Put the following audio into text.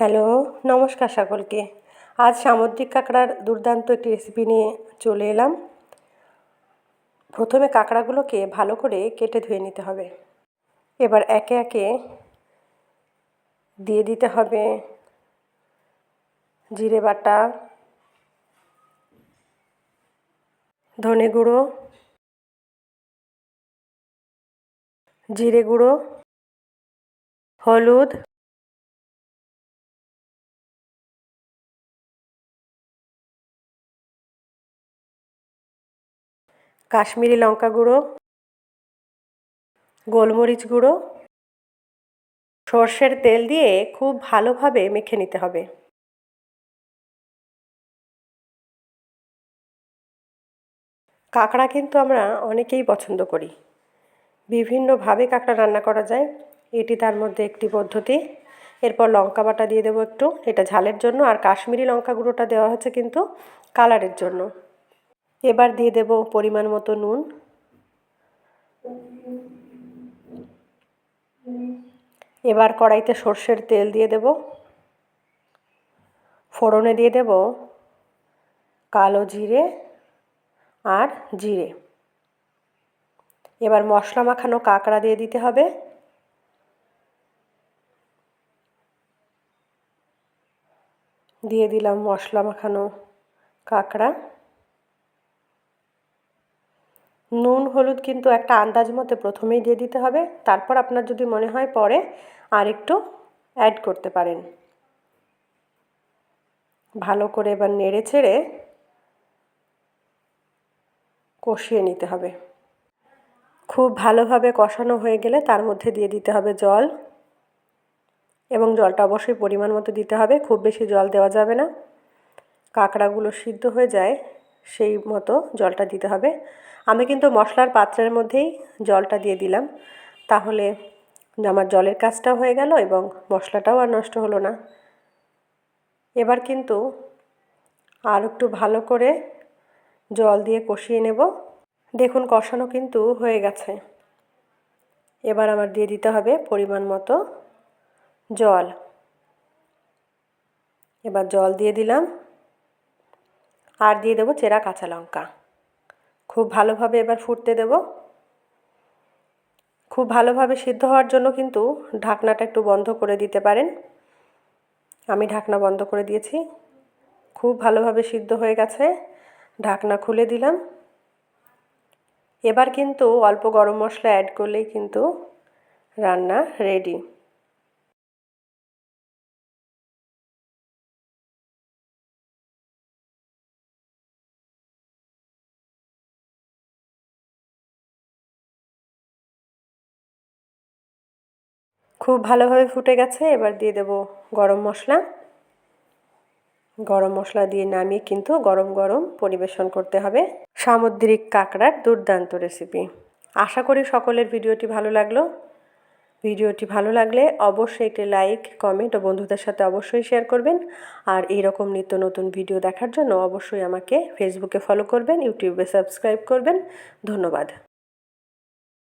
Hello, নমস্কার সকলকে। আজ সামুদ্রিক কাঁকড়ার দুর্দান্ত একটি রেসিপি নিয়ে চলে এলাম। প্রথমে কাঁকড়াগুলোকে ভালো করে কেটে ধুয়ে নিতে হবে। এবার একে একে দিয়ে দিতে হবে জিরে বাটা, ধনে গুঁড়ো, জিরে গুঁড়ো, হলুদ কাশ্মীরি লঙ্কা গুঁড়ো, গোলমরিচ গুঁড়ো, সর্ষের তেল দিয়ে খুব ভালোভাবে মেখে নিতে হবে। কাঁকড়া কিন্তু আমরা অনেকেই পছন্দ করি। বিভিন্নভাবে কাঁকড়া রান্না করা যায়। এটি তার মধ্যে একটি পদ্ধতি। এরপর লঙ্কা বাটা দিয়ে দেবো একটু। এটা ঝালের জন্য। আর কাশ্মীরি লঙ্কা গুঁড়োটা দেওয়া হচ্ছে কিন্তু কালারের জন্য। এবার দিয়ে দেব পরিমাণ মতো নুন। এবার কড়াইতে সর্ষের তেল দিয়ে দেব। ফোড়নে দিয়ে দেব কালো জিরে আর জিরে। এবার মশলা মাখানো কাঁকড়া দিয়ে দিতে হবে। দিয়ে দিলাম মশলা মাখানো কাঁকড়া। নুন, হলুদ কিন্তু একটা আন্দাজ মতো প্রথমেই দিয়ে দিতে হবে। তারপর আপনার যদি মনে হয় পরে আর একটু অ্যাড করতে পারেন। ভালো করে এবার নেড়ে ছেড়ে কষিয়ে নিতে হবে। খুব ভালোভাবে কষানো হয়ে গেলে তার মধ্যে দিয়ে দিতে হবে জল। এবং জলটা অবশ্যই পরিমাণ মতো দিতে হবে, খুব বেশি জল দেওয়া যাবে না। কাঁকড়াগুলো সিদ্ধ হয়ে যায়। সেই মতো জলটা দিতে হবে। আমি কিন্তু মশলার পাত্রের মধ্যেই জলটা দিয়ে দিলাম। তাহলে আমার জলের কাজটাও হয়ে গেল এবং মশলাটাও আর নষ্ট হলো না। এবার কিন্তু আর একটু ভালো করে জল দিয়ে কষিয়ে নেব। দেখুন, কষানো কিন্তু হয়ে গেছে। এবার আমার দিয়ে দিতে হবে পরিমাণ মতো জল। এবার জল দিয়ে দিলাম। আর দিয়ে দেবো চেরা কাঁচা লঙ্কা। খুব ভালোভাবে এবার ফুটতে দেব। খুব ভালোভাবে সিদ্ধ হওয়ার জন্য কিন্তু ঢাকনাটা একটু বন্ধ করে দিতে পারেন। আমি ঢাকনা বন্ধ করে দিয়েছি। খুব ভালোভাবে সিদ্ধ হয়ে গেছে। ঢাকনা খুলে দিলাম। এবার কিন্তু অল্প গরম মশলা অ্যাড করলেই কিন্তু রান্না রেডি খুব ভালোভাবে ফুটে গেছে, এবার দিয়ে দেব গরম মশলা। গরম মশলা দিয়ে নামিয়ে কিন্তু গরম গরম পরিবেশন করতে হবে। সামুদ্রিক কাঁকড়ার দুর্দান্ত রেসিপি আশা করি সকলের ভিডিওটি ভালো লাগল। ভিডিওটি ভালো লাগলে অবশ্যই একটি লাইক কমেন্ট ও বন্ধুদের সাথে অবশ্যই শেয়ার করবেন। আর এই রকম নিত্য নতুন ভিডিও দেখার জন্য অবশ্যই আমাকে ফেসবুকে ফলো করবেন ইউটিউবে সাবস্ক্রাইব করবেন। ধন্যবাদ।